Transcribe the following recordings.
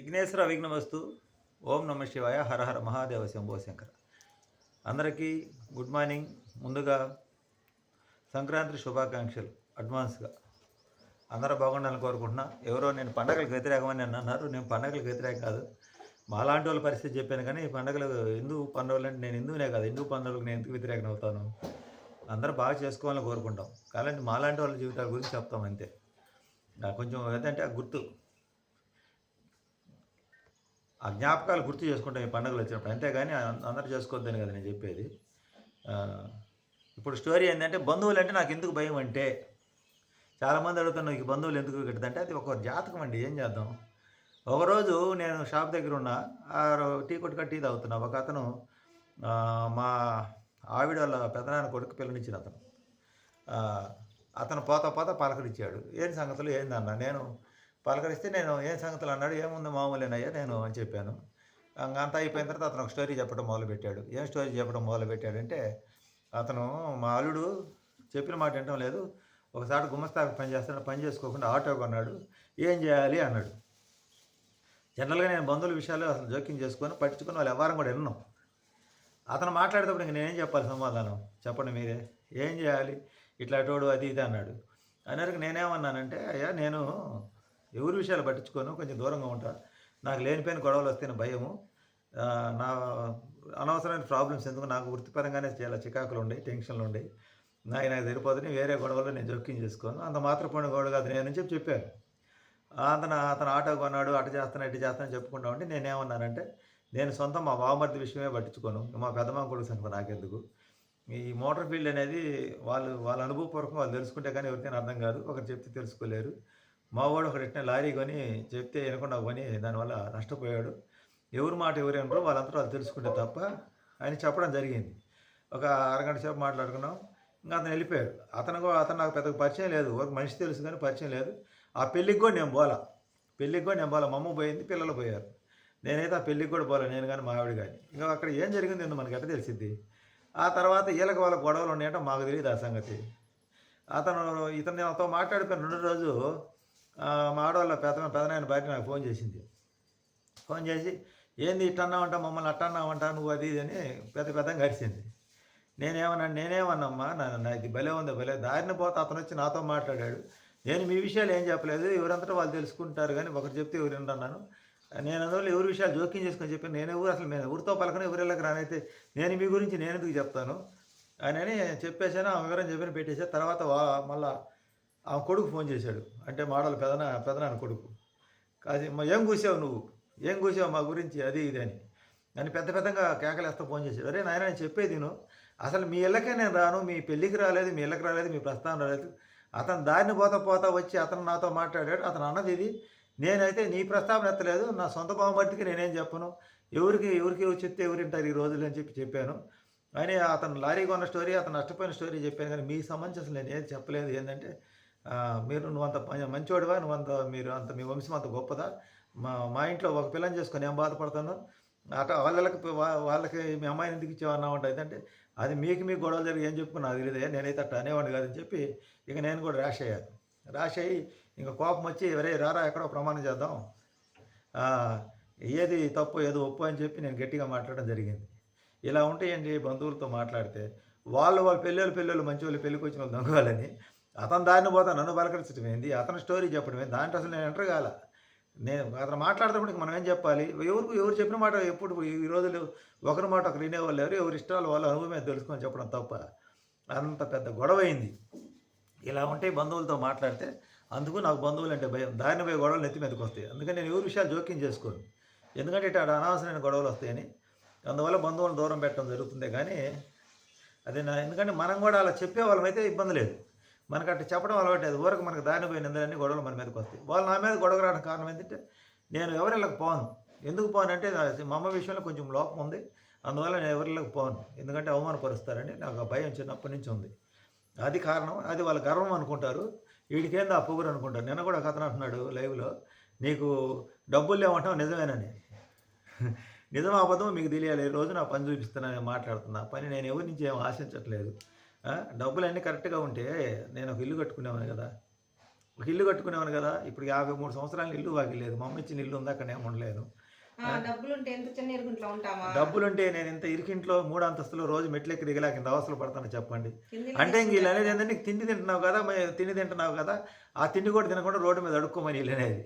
విఘ్నేశ్వర విఘ్నవస్తు. ఓం నమ శివాయ. హర హర మహాదేవ శంభో శంకర. అందరికీ గుడ్ మార్నింగ్. ముందుగా సంక్రాంతి శుభాకాంక్షలు. అడ్వాన్స్గా. అందరూ బాగుండాలని కోరుకుంటున్నా. ఎవరో నేను పండగలకు వ్యతిరేకమని నన్ను అన్నారు. నేను పండగలకు వ్యతిరేక కాదు. మాలాంటి వాళ్ళ పరిస్థితి చెప్పాను కానీ ఈ పండగలు ఎందుకు పండుగలు అంటే నేను హిందువునే కాదు. ఎందుకు పండుగలకు నేను ఎందుకు వ్యతిరేకం అవుతాను? అందరూ బాగా చేసుకోవాలని కోరుకుంటాం. కాబట్టి మాలాంటి వాళ్ళ జీవితాల గురించి చెప్తాం అంతే. నాకు కొంచెం ఏదంటే ఆ గుర్తు. ఆ జ్ఞాపకాలు గుర్తు చేసుకుంటాం ఈ పండుగలు వచ్చినప్పుడు. అంతేగాని అం- అందరూ చేసుకోవద్దని కదా నేను చెప్పేది. ఇప్పుడు స్టోరీ ఏంటంటే బంధువులు అంటే నాకు ఎందుకు భయం అంటే చాలామంది అడుగుతాను ఈ బంధువులు ఎందుకు కట్టదంటే అది ఒక జాతకం అండి. ఏం చేద్దాం? ఒకరోజు నేను షాప్ దగ్గర ఉన్నా ఆ టీ కొట్టుక టీ తాగుతున్నా. ఒక అతను మా ఆవిడ వాళ్ళ పెదనాన్న కొడుకు పిల్లనిచ్చిన అతను. అతను పోతా పోతా పలకరించాడు ఏం సంగతులు? ఏందన్నా నేను పలకరిస్తే నేను ఏం సంగతులు? అన్నాడు. ఏముంది మామూలేనయ్యా నేను అని చెప్పాను. ఇంక అంతా అయిపోయిన తర్వాత అతను ఒక స్టోరీ చెప్పడం మొదలుపెట్టాడు. ఏం స్టోరీ చెప్పడం మొదలుపెట్టాడంటే అతను మా అల్లుడు చెప్పిన మాట వినటం లేదు. ఒకసారి గుమస్తాకు పని చేస్తాడు. పని చేసుకోకుండా ఆటో కొన్నాడు. ఏం చేయాలి? అన్నాడు. జనరల్గా నేను బంధువుల విషయాలు అసలు జోక్యం చేసుకొని పట్టించుకుని వాళ్ళు ఎవరం కూడా విన్నాం. అతను మాట్లాడేటప్పుడు ఇంక నేనేం చెప్పాలి సమాధానం? చెప్పండి మీరే. ఏం చేయాలి? ఇట్లా అటోడు అది ఇది అన్నాడు. అనేసరికి నేనేమన్నానంటే అయ్యా నేను ఎవరి విషయాలు పట్టించుకోను కొంచెం దూరంగా ఉంటా నాకు లేనిపోయిన గొడవలు వస్తే భయము. నా అనవసరమైన ప్రాబ్లమ్స్ ఎందుకు నాకు వృత్తిపరంగానే చాలా చికాకులు ఉండే టెన్షన్లు ఉండే నాకు నాకు సరిపోతుంది వేరే గొడవలు నేను జోక్యం చేసుకోను అంత మాత్రపోయిన గొడవ కాదు నేను చెప్పి చెప్పాను. అతను అతను ఆటో కొన్నాడు అటు చేస్తాను ఇటు చేస్తాను చెప్పుకుంటా ఉంటే నేనేమన్నానంటే నేను సొంతం మా వామర్ది విషయమే పట్టించుకోను. మా పెద్దమ్మ కొడుకు సంగతి నాకెందుకు? ఈ మోటార్ ఫీల్డ్ అనేది వాళ్ళు వాళ్ళ అనుభవపూర్వకం వాళ్ళు తెలుసుకుంటే కానీ ఎవరికైనా అర్థం కాదు. ఒకరు చెప్తే తెలుసుకోలేరు. మావాడు ఒకటి ఇట్టిన లారీ కొని చెప్తే వినకుండా కొని దానివల్ల నష్టపోయాడు. ఎవరు మాట ఎవరు వినరో వాళ్ళంతా వాళ్ళు తెలుసుకుంటే తప్ప ఆయన చెప్పడం జరిగింది. ఒక అరగంట సేపు మాట్లాడుకున్నాం. ఇంకా అతను వెళ్ళిపోయాడు. అతను కూడా అతను నాకు పెద్ద పరిచయం లేదు. ఒక మనిషి తెలుసు కానీ పరిచయం లేదు. ఆ పెళ్ళికి కూడా నేను పోలా. పెళ్ళికి కూడా నేను పోలా. మా అమ్మ పోయింది పిల్లలు పోయారు. నేనైతే ఆ పెళ్ళికి కూడా పోలే నేను కానీ మా ఆవిడ కానీ. ఇంకా అక్కడ ఏం జరిగింది ఎందుకు మనకి ఎట్లా తెలిసిద్ది? ఆ తర్వాత వీళ్ళకి వాళ్ళ గొడవలు ఉన్నాయంటే మాకు తెలియదు ఆ సంగతి. అతను ఇతను నాతో మాట్లాడిపోయిన రెండు రోజు మా ఆడవాళ్ళ పెద్ద పెదనాయన భార్య నాకు ఫోన్ చేసింది. ఫోన్ చేసి ఏంది ఇట్ట అన్నావంట? మమ్మల్ని అట్టన్నావంట నువ్వు అది ఇది అని పెద్ద పెద్దగా గడిచింది నేనేమన్నా నేనేమన్నమ్మా? నా ఇది భలే ఉంది భలే దారిని పోతే. అతను వచ్చి నాతో మాట్లాడాడు. నేను మీ విషయాలు ఏం చెప్పలేదు. ఎవరంతటా వాళ్ళు తెలుసుకుంటారు కానీ ఒకరు చెప్తే ఎవరు అన్నాను నేను అందువల్ల ఎవరి విషయాలు జోక్యం చేసుకొని చెప్పి నేను ఎవరు అసలు నేను ఎవరితో పలకను ఎవరిళ్ళకి రానైతే నేను మీ గురించి నేను ఎందుకు చెప్తాను? అని అని చెప్పేసాను ఆ వివరం చెప్పిన పెట్టేసా తర్వాత వా మళ్ళా ఆ కొడుకు ఫోన్ చేశాడు. అంటే మాడల పెదన పెదనాన్న కొడుకు. కాసి "మా ఏం కూసావు నువ్వు? ఏం కూసావు మా గురించి? అది ఇది అని. నన్ను పెద్ద పెద్దగా కేకలేస్తా ఫోన్ చేశాడు. అరే నాయన నేను చెప్పేది నువ్వు అసలు మీ ఇళ్ళకే నేను రాను. మీ పెళ్ళికి రాలేదు మీ ఇళ్ళకి రాలేదు మీ ప్రస్థానం రాలేదు. అతను దారిని పోతా పోతా వచ్చి అతను నాతో మాట్లాడాడు. అతను అన్నది ఇది. నేనైతే నీ ప్రస్తావన ఎత్తలేదు. నా సొంత బావమర్తికి నేనేం చెప్పను. ఎవరికి ఎవరికి చెప్తే ఎవరింటారు ఈ రోజులు అని చెప్పి చెప్పాను. అని అతను లారీ కొన్న స్టోరీ అతను నష్టపోయిన స్టోరీ చెప్పాను. కానీ మీ సంబంధించి అసలు నేను ఏది చెప్పలేదు. ఏంటంటే మీరు మీరు నువ్వంత మంచివాడివా నువ్వు నువ్వంత మీరు అంత మీ వంశం అంత గొప్పదా? మా మా ఇంట్లో ఒక పిల్లని చేసుకొని ఏం బాధపడతాను? అట వాళ్ళకి వాళ్ళకి మీ అమ్మాయిని ఎందుకు ఇచ్చేవన్నా అంటే అది మీకు మీ గొడవలు జరిగి ఏం చెప్పుకున్నా నాకు తెలియదు. నేనైతే అట్ట అనేవాడిని కాదని చెప్పి ఇక నేను కూడా ర్యాష్ అయ్యాను ర్యాష్ అయ్యి ఇంకా కోపం వచ్చి ఎవరే రారా ఎక్కడో ప్రమాణం చేద్దాం. ఏది తప్పు ఏది ఒప్పు అని చెప్పి నేను గట్టిగా మాట్లాడడం జరిగింది. ఇలా ఉంటాయండి బంధువులతో మాట్లాడితే వాళ్ళు వాళ్ళ పెళ్ళోళ్ళు పెళ్ళోళ్ళు మంచి వాళ్ళు పెళ్ళికి వచ్చిన వాళ్ళు దొంగవాలని అతను దారిని పోతా నన్ను పలకరించడం ఏంది? అతను స్టోరీ చెప్పడం ఏంది? దాంట్లో అసలు నేను ఎంటర్ కాల? నేను అతను మాట్లాడేటప్పుడు మనం ఏం చెప్పాలి? ఎవరికి ఎవరు చెప్పిన మాట ఎప్పుడు ఈ రోజులు ఒకరి మాట ఒకరు వినేవాళ్ళు ఎవరు? ఎవరి ఇష్టాలు వాళ్ళ అనుభవమే తెలుసుకొని చెప్పడం తప్ప అంత పెద్ద గొడవ అయింది. ఇలా ఉంటే బంధువులతో మాట్లాడితే అందుకు నాకు బంధువులు అంటే భయం. దారిని పోయి గొడవలు నెత్తి మీదకి వస్తాయి. అందుకని నేను ఎవరి విషయాలు జోక్యం చేసుకోను. ఎందుకంటే ఇటు అనవసరమైన గొడవలు వస్తాయని. అందువల్ల బంధువులను దూరం పెట్టడం జరుగుతుంది కానీ అది నా ఎందుకంటే మనం కూడా అలా చెప్పే వాళ్ళమైతే ఇబ్బంది లేదు. మనకు అట్లా చెప్పడం అలవాటు అది ఊరకు మనకు దారిని పోయిన నిందలన్నీ గొడవలు మన మీదకి వస్తాయి. వాళ్ళు నా మీద గొడవ రావడానికి కారణం ఏంటంటే నేను ఎవరిళ్ళకి పోను. ఎందుకు పోను అంటే మా అమ్మ విషయంలో కొంచెం లోపం ఉంది. అందువల్ల నేను ఎవరిళ్ళకి పోను. ఎందుకంటే అవమానపరుస్తారని నాకు ఆ భయం చిన్నప్పటి నుంచి ఉంది. అది కారణం. అది వాళ్ళ గర్వం అనుకుంటారు. వీడికేందో ఆ పొగురు అనుకుంటారు. నిన్న కూడా ఒక అంటున్నాడు లైవ్లో నీకు డబ్బులు లేవంటావు నిజమేనని. నిజం అబద్ధం మీకు తెలియాలి. ఈ రోజు నా పని చూపిస్తున్నాను మాట్లాడుతున్నా. పని నేను ఎవరి నుంచి ఏం ఆశించట్లేదు. డబ్బులు అన్నీ కరెక్ట్గా ఉంటే నేను ఒక ఇల్లు కట్టుకునేవాను కదా. ఒక ఇల్లు కట్టుకునేవాను కదా. ఇప్పుడు యాభై మూడు సంవత్సరాలు ఇల్లు వాకి లేదు. మా అమ్మ ఇచ్చిన ఇల్లు ఉంది అక్కడ ఉండలేను ఆ, డబ్బులుంటే నేను ఇంత ఇరికింట్లో మూడు అంతస్తులో రోజు మెట్లెక్కి దిగలేక ఇంత అవసరం పడతాను చెప్పండి. కింది అంటే ఇంక వీళ్ళు అనేది ఏంటంటే తిండి తింటున్నావు కదా తిండి తింటున్నావు కదా ఆ తిండి కూడా తినకుండా రోడ్డు మీద అడుక్కోమని వీళ్ళు అనేది.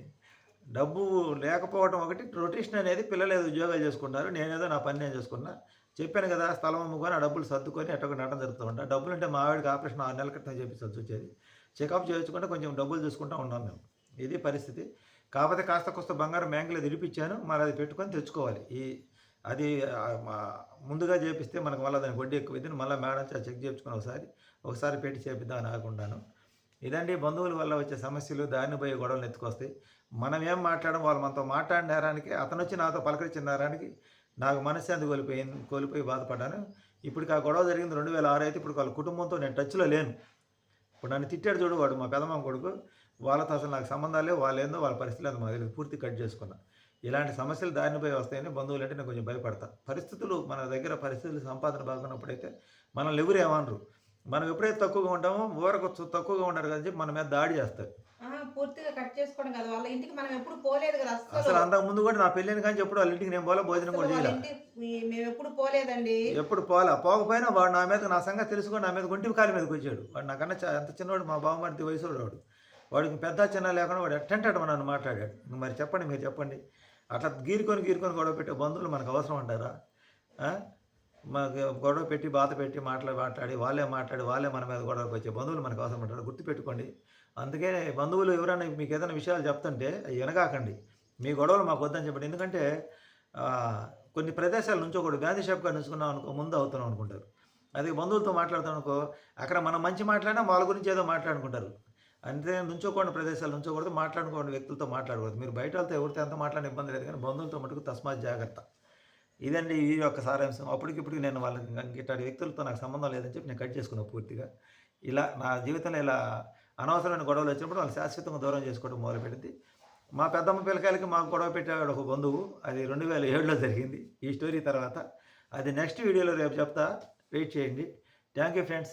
డబ్బు లేకపోవడం ఒకటి రొటేషన్ అనేది పిల్లలు ఏదో ఉద్యోగాలు చేసుకుంటారు నేనేదో నా పని నేను చేసుకున్నా చెప్పాను కదా స్థలం అమ్ముకొని ఆ డబ్బులు సర్దుకొని ఎట్టొక నటన జరుగుతూ ఉంటా డబ్బులు అంటే మా ఆవిడకి ఆపరేషన్ ఆరు నెలల క్రితం చేపించాల్సి వచ్చేది చెకప్ చేయించుకుంటే కొంచెం డబ్బులు చూసుకుంటూ ఉన్నాం మేము. ఇది పరిస్థితి. కాకపోతే కాస్త కొస్త బంగారం బ్యాంకులో విడిపించాను మరి అది పెట్టుకొని తెచ్చుకోవాలి. ఈ అది ముందుగా చేపిస్తే మనకు మళ్ళీ దాని వడ్డీ ఎక్కువ ఇద్దని మళ్ళీ మేడం చెక్ చేయించుకుని ఒకసారి ఒకసారి పెట్టి చేపిద్దాం అని ఆకుంటాను ఇదండి బంధువుల వల్ల వచ్చే సమస్యలు దారిని పోయే గొడవలు ఎత్తుకొస్తాయి మనం ఏం మాట్లాడడం వాళ్ళు మనతో మాట్లాడిన నేరానికి అతను వచ్చి నాతో పలకరించిన నేరానికి నాకు మనశ్శాంతి కోల్పోయింది కోల్పోయి బాధపడ్డాను. ఇప్పుడు ఆ గొడవ జరిగింది రెండు వేల ఆరు అయితే ఇప్పుడు వాళ్ళ కుటుంబంతో నేను టచ్లో లేను. ఇప్పుడు నన్ను తిట్టాడు చూడు వాడు మా పెదమ్మ కొడుకు. వాళ్ళతో అసలు నాకు సంబంధాలు లేవు వాళ్ళు ఏందో వాళ్ళ పరిస్థితులు అంత మాకు పూర్తి కట్ చేసుకున్నా. ఇలాంటి సమస్యలు దారిని పోయి వస్తాయని బంధువులు అంటే నేను కొంచెం భయపడతా. పరిస్థితులు మన దగ్గర పరిస్థితులు సంపాదన బాగున్నప్పుడైతే మనల్ని ఎవరు ఏమనరు. మనం ఎప్పుడైతే తక్కువగా ఉంటామో ఊరకు తక్కువగా ఉంటారు కదా చెప్పి మన మీద దాడి చేస్తారు. పూర్తిగా కట్ చేసుకోవడం కదా. వాళ్ళ ఇంటికి మనం ఎప్పుడు పోలేదు కదా అసలు అంతకు ముందు కూడా నా పెళ్ళిని కానీ ఎప్పుడు వాళ్ళ ఇంటికి నేను పోలే భోజనం కూడా వాళ్ళ చేయలే. ఇంటికి మేము ఎప్పుడు పోలేదండి. ఎప్పుడు పోలా. పోకపోయినా వాడు నా మీద నా సంగతి తెలుసుకొని నా మీద గుంటి కాలి మీదకి వచ్చాడు. వాడు నాకన్నా చా- ఎంత చిన్నవాడు మా బావమరిది వయసు వాడు. వాడికి పెద్ద చిన్న లేకుండా వాడు ఎట్టంటాడు నన్ను మాట్లాడాడు. ఇంక మరి చెప్పండి మీరు చెప్పండి. అట్లా గీరుకొని గీరుకొని గొడవ పెట్టే బంధువులు మనకు అవసరం అంటారా? ఆ? మాకు గొడవ పెట్టి బాధ పెట్టి మాట్లాడి మాట్లాడి వాళ్ళే మాట్లాడి వాళ్ళే మన మీద గొడవకి వచ్చే బంధువులు మనకు అవసరం అంటారు? గుర్తుపెట్టుకోండి. అందుకే బంధువులు ఎవరైనా మీకు ఏదైనా విషయాలు చెప్తుంటే వెనకాకండి వినగాకండి. మీ గొడవలు మాకు వద్దని చెప్పండి. ఎందుకంటే కొన్ని ప్రదేశాల నుంచి ఒకటి గాంధీ షాప్ గారు నుంచుకున్నాం అనుకో ముందు అవుతున్నాం అనుకుంటారు. అదే బంధువులతో మాట్లాడుతాం అనుకో అక్కడ మనం మంచి మాట్లాడినా వాళ్ళ గురించి ఏదో మాట్లాడుకుంటారు. అంతే నుంచోకుండా ప్రదేశాలు నుంచోకూడదు మాట్లాడుకోండి వ్యక్తులతో మాట్లాడకూడదు. మీరు బయట వాళ్ళతో ఎవరితో ఎంత మాట్లాడిన ఇబ్బంది లేదు కానీ బంధువులతో మటుకు తస్మాత్ జాగ్రత్త. ఇదండి ఈ యొక్క సారాంశం. అప్పటికిప్పుడు నేను వాళ్ళకి ఇట్లాంటి వ్యక్తులతో నాకు సంబంధం లేదని చెప్పి నేను కట్ చేసుకున్నాను పూర్తిగా. ఇలా నా జీవితంలో ఇలా అనవసరమైన గొడవలు వచ్చినప్పుడు వాళ్ళు శాశ్వతంగా దూరం చేసుకోవడం మొదలుపెట్టింది. మా పెద్దమ్మ పిల్లకాయలకి మాకు గొడవ పెట్టేవాడు ఒక బంధువు. అది రెండు వేల ఏడులో జరిగింది. ఈ స్టోరీ తర్వాత. అది నెక్స్ట్ వీడియోలో రేపు చెప్తా. వెయిట్ చేయండి. Thank you friends.